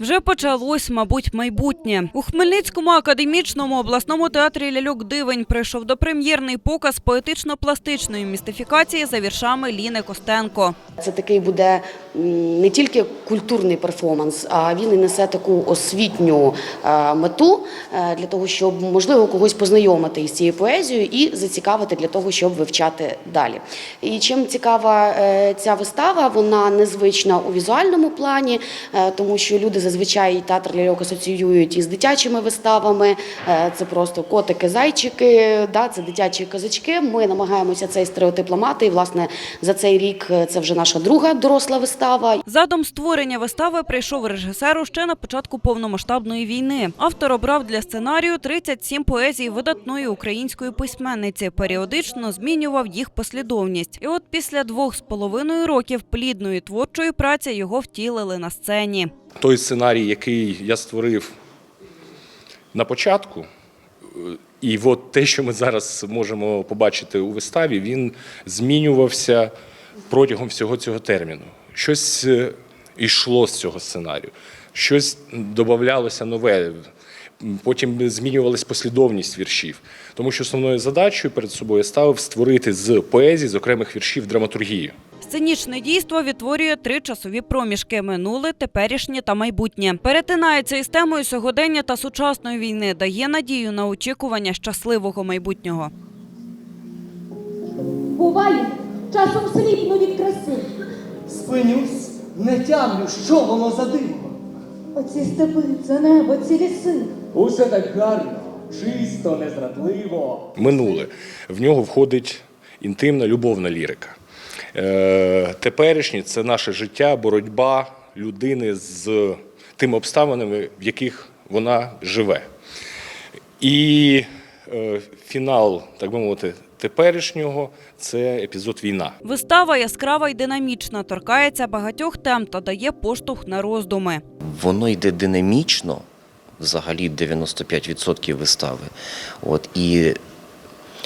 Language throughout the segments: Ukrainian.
Вже почалось, мабуть, майбутнє. У Хмельницькому академічному обласному театрі Ляльок Дивень прийшов до прем'єрний показ поетично-пластичної містифікації за віршами Ліни Костенко. Це такий буде не тільки культурний перформанс, а він і несе таку освітню е, мету е, для того, щоб можливо когось познайомити із цією поезією і зацікавити для того, щоб вивчати далі. І чим цікава е, ця вистава, вона незвична у візуальному плані, тому що люди зазвичай театр ляльок асоціюють із дитячими виставами. Е, Це просто котики, зайчики, да, це дитячі казачки. Ми намагаємося цей стереотип ламати. І власне за цей рік е, це вже наша друга доросла вистава. Задум створення вистави прийшов режисеру ще на початку повномасштабної війни. Автор обрав для сценарію 37 поезій видатної української письменниці. Періодично змінював їх послідовність. І от після двох з половиною років плідної творчої праці його втілили на сцені. Той сценарій, який я створив на початку, е, і от те, що ми зараз можемо побачити у виставі, він змінювався протягом всього цього терміну. Щось е, йшло з цього сценарію, щось додавалося нове. Потім змінювалась послідовність віршів, тому що основною задачею перед собою ставив створити з поезії, з окремих віршів драматургію. Сценічне дійство відтворює три часові проміжки: минуле, теперішнє та майбутнє. Перетинається із темою сьогодення та сучасної війни, дає надію на очікування щасливого майбутнього. Буває, часом сліпну від краси. Спинюсь, не тямлю, що воно за диво. Оці степи, це небо, ці ліси. Усе так гарно, чисто, незрадливо. минуле. В нього входить інтимна любовна лірика. Е, теперішнє це наше життя, боротьба людини з тими обставинами, в яких вона живе. І е, фінал, так би мовити, теперішнього це епізод війна. Вистава яскрава й динамічна, торкається багатьох тем та дає поштовх на роздуми. воно йде динамічно, взагалі 95% вистави. От, і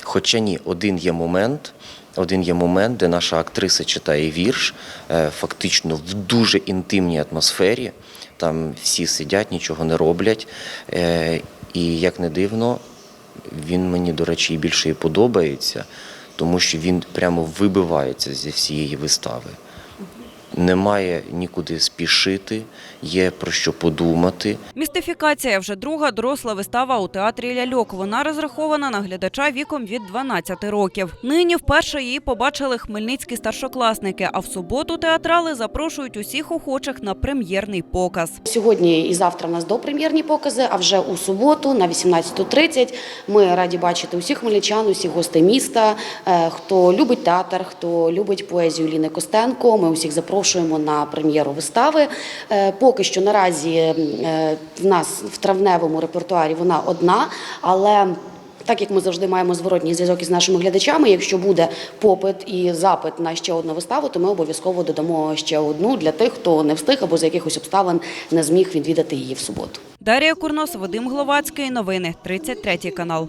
хоча ні, один є момент, один є момент, де наша актриса читає вірш, е, фактично в дуже інтимній атмосфері. Там всі сидять, нічого не роблять. Е, І як не дивно, він мені, до речі, більше і подобається, тому що він прямо вибивається зі всієї вистави. Немає нікуди спішити, є про що подумати. Містифікація вже друга доросла вистава у театрі ляльок. Вона розрахована на глядача віком від 12 років. Нині вперше її побачили хмельницькі старшокласники. А в суботу театрали запрошують усіх охочих на прем'єрний показ. Сьогодні і завтра в нас допрем'єрні покази. А вже у суботу на 18.30 ми раді бачити усіх хмельничан, усіх гостей міста. Е, Хто любить театр, хто любить поезію Ліни Костенко. Ми усіх запрошуємо на прем'єру вистави. Е, Поки що наразі е, в нас в травневому репертуарі вона одна, але так як ми завжди маємо зворотній зв'язок із нашими глядачами, якщо буде попит і запит на ще одну виставу, то ми обов'язково додамо ще одну для тих, хто не встиг або з якихось обставин не зміг відвідати її в суботу. Дарія Курнос, Вадим Гловацький. Новини 33 канал.